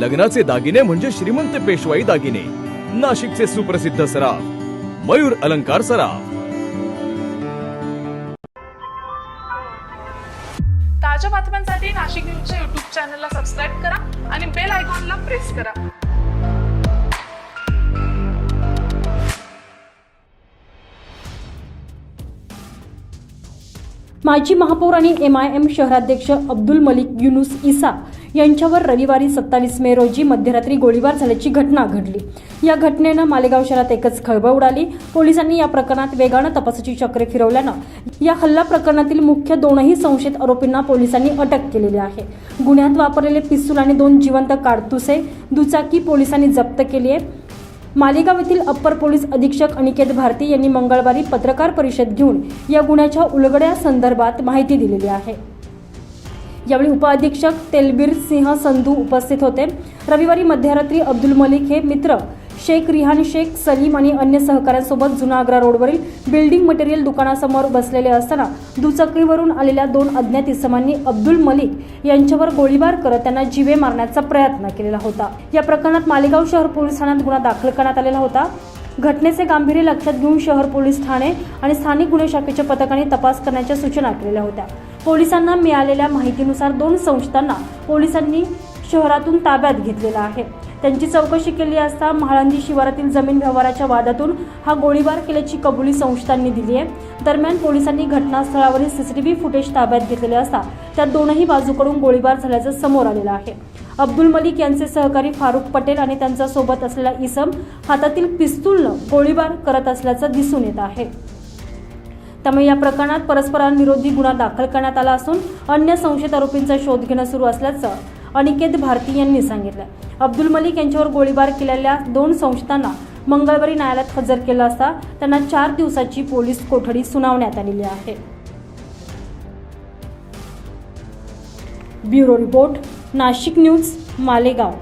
लग्नाचे दागिने म्हणजे श्रीमंत पेशवाई दागिने. नाशिकचे सुप्रसिद्ध सराफ मयूर अलंकार सराफ. ताज्या बातम्यांसाठी नाशिक न्यूजच्या युट्यूब चॅनलला सबस्क्राईब करा आणि बेल आयकॉनला प्रेस करा. माजी महापौर आणि एम आय एम शहराध्यक्ष अब्दुल मलिक युनुस इसा यांच्यावर रविवारी सत्तावीस मे रोजी मध्यरात्री गोळीबार झाल्याची घटना घडली. या घटनेनं मालेगाव शहरात एकच खळबळ उडाली. पोलिसांनी या प्रकरणात वेगानं तपासाची चक्रे फिरवल्यानं या हल्ला प्रकरणातील मुख्य दोनही संशयित आरोपींना पोलिसांनी अटक केलेली आहे. गुन्ह्यात वापरलेले पिस्तूल आणि दोन जिवंत काडतुसे दुचाकी पोलिसांनी जप्त केली आहे मालेगाव येथील अप्पर पोलीस अधीक्षक अनिकेत भारती यांनी मंगळवारी पत्रकार परिषद घेऊन या गुन्ह्याच्या उलगड्या संदर्भात माहिती दिलेली आहे. यावेळी उपअधीक्षक तेलबीर सिंह संधू उपस्थित होते. रविवारी मध्यरात्री अब्दुल मलिक हे मित्र शेख रिहान शेख सलीम आणि अन्य सहकाऱ्यांसोबत जुना आग्रा रोडवरील बिल्डिंग मटेरियल दुकानासमोर बसलेले असताना दुचाकीवरून आलेल्या दोन अज्ञात इसमांनी अब्दुल मलिक यांच्यावर गोळीबार करत त्यांना जीवे मारण्याचा प्रयत्न केलेला होता. या प्रकरणात मालेगाव शहर पोलीस ठाण्यात गुन्हा दाखल करण्यात आलेला होता. घटनेचे गांभीर्य लक्षात घेऊन शहर पोलीस ठाणे आणि स्थानिक गुन्हे शाखेच्या पथकाने तपास करण्याच्या सूचना केलेल्या होत्या. पोलिसांना मिळालेल्या माहितीनुसार दोन संस्थांना पोलिसांनी शहरातून ताब्यात घेतलेला आहे. त्यांची चौकशी केली असता म्हाळंदी शिवारातील जमीन व्यवहाराच्या वादातून हा गोळीबार केल्याची कबुली संस्थांनी दिली आहे. दरम्यान पोलिसांनी घटनास्थळावरील सीसीटीव्ही फुटेज ताब्यात घेतलेले असता त्यात दोनही बाजूकडून गोळीबार झाल्याचं समोर आलेलं आहे. अब्दुल मलिक यांचे सहकारी फारुख पटेल आणि त्यांच्यासोबत असलेला इसम हातातील पिस्तूलनं गोळीबार करत असल्याचं दिसून येत आहे. त्यामुळे या प्रकरणात परस्परांविरोधी गुन्हा दाखल करण्यात आला असून अन्य संशयित आरोपींचा शोध घेणं सुरू असल्याचं अनिकेत भारती यांनी सांगितलं अब्दुल मलिक यांच्यावर गोळीबार केलेल्या दोन संशयितांना मंगळवारी न्यायालयात हजर केलं असता त्यांना चार दिवसाची पोलीस कोठडी सुनावण्यात आलेली आहे. Bureau report. Nashik news Malegaon.